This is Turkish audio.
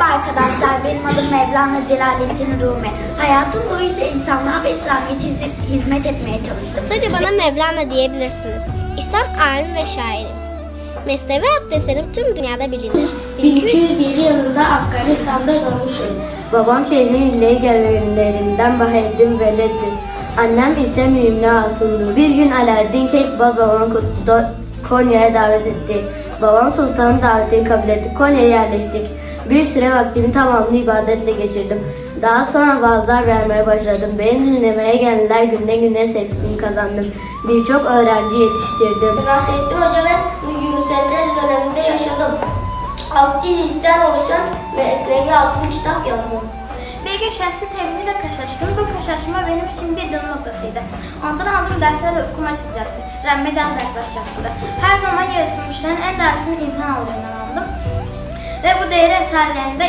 Merhaba arkadaşlar, benim adım Mevlana Celaleddin Rumi. Hayatım boyunca insanlığa ve İslamiyet'e hiz- hizmet etmeye çalıştım. Kısaca bana Mevlana diyebilirsiniz. İslam alim ve şairim. Mesnevi adlı eserim tüm dünyada bilinir. 1207 yılında Afganistan'da doğmuşum. Babam şehrin ille gelenlerinden Bahettin Veled'dir. Annem ise Mühimli Hatun'dur. Bir gün Alaaddin Keykubat babamı Kutlu'da Konya'ya davet etti. Babam sultanın davetini kabul etti. Konya'ya yerleştik. Bir süre vaktimi tamamını ibadetle geçirdim. Daha sonra vaazlar vermeye başladım. Beni dinlemeye gelenler günden güne sevgisini kazandım. Birçok öğrenci yetiştirdim. Nasrettin Hoca ve Yunus Emre döneminde yaşadım. Altı ciltten oluşan Mesnevi adlı kitap yazdım. Bir gün Şemsi Tebzi ile karşılaştım. Bu karşılaşma benim için bir dönüm noktasıydı. Ondan aldığım derslerle ufkum açılacaktı. Rabbimden de yaklaşacaktı. Her zaman yaratılmışların en değerlisinin insan olduğundan aldım. Ve bu değeri eserlerinde